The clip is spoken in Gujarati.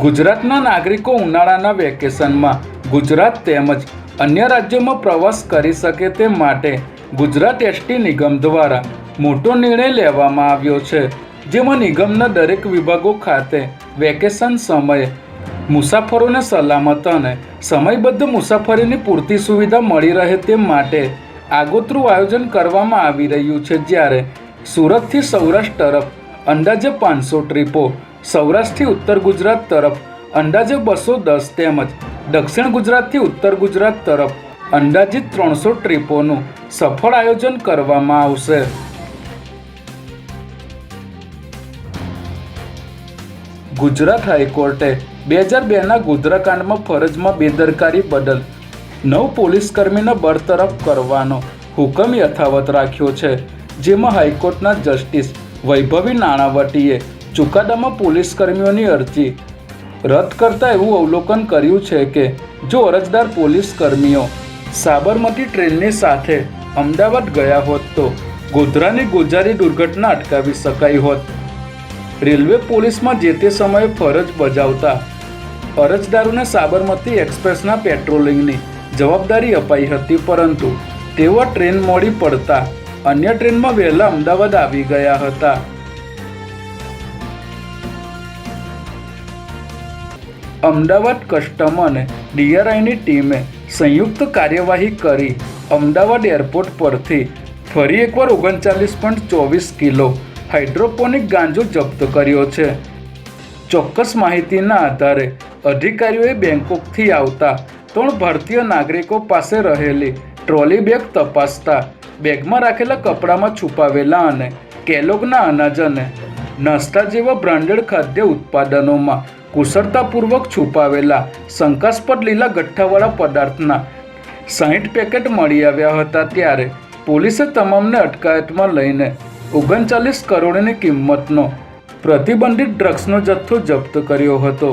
ગુજરાતના નાગરિકો ઉનાળાના વેકેશનમાં ગુજરાત તેમજ અન્ય રાજ્યોમાં પ્રવાસ કરી શકે તે માટે ગુજરાત એસટી નિગમ દ્વારા મોટો નિર્ણય લેવામાં આવ્યો છે, જેમાં નિગમના દરેક વિભાગો ખાતે વેકેશન સમયે મુસાફરોને સલામત અને સમયબદ્ધ મુસાફરીની પૂરતી સુવિધા મળી રહે તે માટે આગોતરું આયોજન કરવામાં આવી રહ્યું છે, જ્યારે સુરતથી સૌરાષ્ટ્ર તરફ અંદાજે પાંચસો ટ્રીપો સૌરાષ્ટ્રથી ઉત્તર ગુજરાત તરફ, અંદાજે બસો દસ તેમજ દક્ષિણ ગુજરાતથી ઉત્તર ગુજરાત તરફ અંદાજિત ત્રણસો ટ્રીપોનું સફળ આયોજન કરવામાં આવશે. ગુજરાત હાઈકોર્ટે બે હજાર બેના ગોધરાકાંડમાં ફરજમાં બેદરકારી બદલ નવ પોલીસકર્મીને બરતરફ કરવાનો હુકમ યથાવત રાખ્યો છે, જેમાં હાઈકોર્ટના જસ્ટિસ વૈભવી નાણાવટીએ ચુકાદામાં પોલીસ કર્મીઓની અરજી રદ કરતા એવું અવલોકન કર્યું છે કે જો અરજદાર પોલીસ કર્મીઓ સાબરમતી ટ્રેનની સાથે અમદાવાદ ગયા હોત તો ગોધરાની ગોજારી દુર્ઘટના અટકાવી શકાઈ હોત. રેલવે પોલીસમાં જે તે સમયે ફરજ બજાવતા અરજદારોને સાબરમતી એક્સપ્રેસના પેટ્રોલિંગની જવાબદારી અપાઈ હતી, પરંતુ તેઓ ટ્રેન મોડી પડતા અન્ય ટ્રેનમાં વહેલા અમદાવાદ આવી ગયા હતા. અમદાવાદ કસ્ટમ અને ડીઆરઆઈની ટીમે સંયુક્ત કાર્યવાહી કરી. અમદાવાદ એરપોર્ટ પરથી ફરી એકવાર ઓગણચાલીસ પોઈન્ટ ચોવીસ કિલો હાઇડ્રોપોનિક ગાંજો જપ્ત કર્યો છે. ચોક્કસ માહિતીના આધારે અધિકારીઓએ બેંકોકથી આવતા ત્રણ ભારતીય નાગરિકો પાસે રહેલી ટ્રોલી બેગ તપાસતા બેગમાં રાખેલા કપડામાં છુપાવેલા અને કેલોગના અનાજ અને નાસ્તા જેવા બ્રાન્ડેડ ખાદ્ય ઉત્પાદનોમાં કુશળતાપૂર્વક છુપાવેલા શંકાસ્પદ લીલા ગઠ્ઠાવાળા પદાર્થના સાહીઠ પેકેટ મળી આવ્યા હતા ત્યારે પોલીસે તમામને અટકાયતમાં લઈને ઓગણચાલીસ કરોડની કિંમતનો પ્રતિબંધિત ડ્રગ્સનો જથ્થો જપ્ત કર્યો હતો.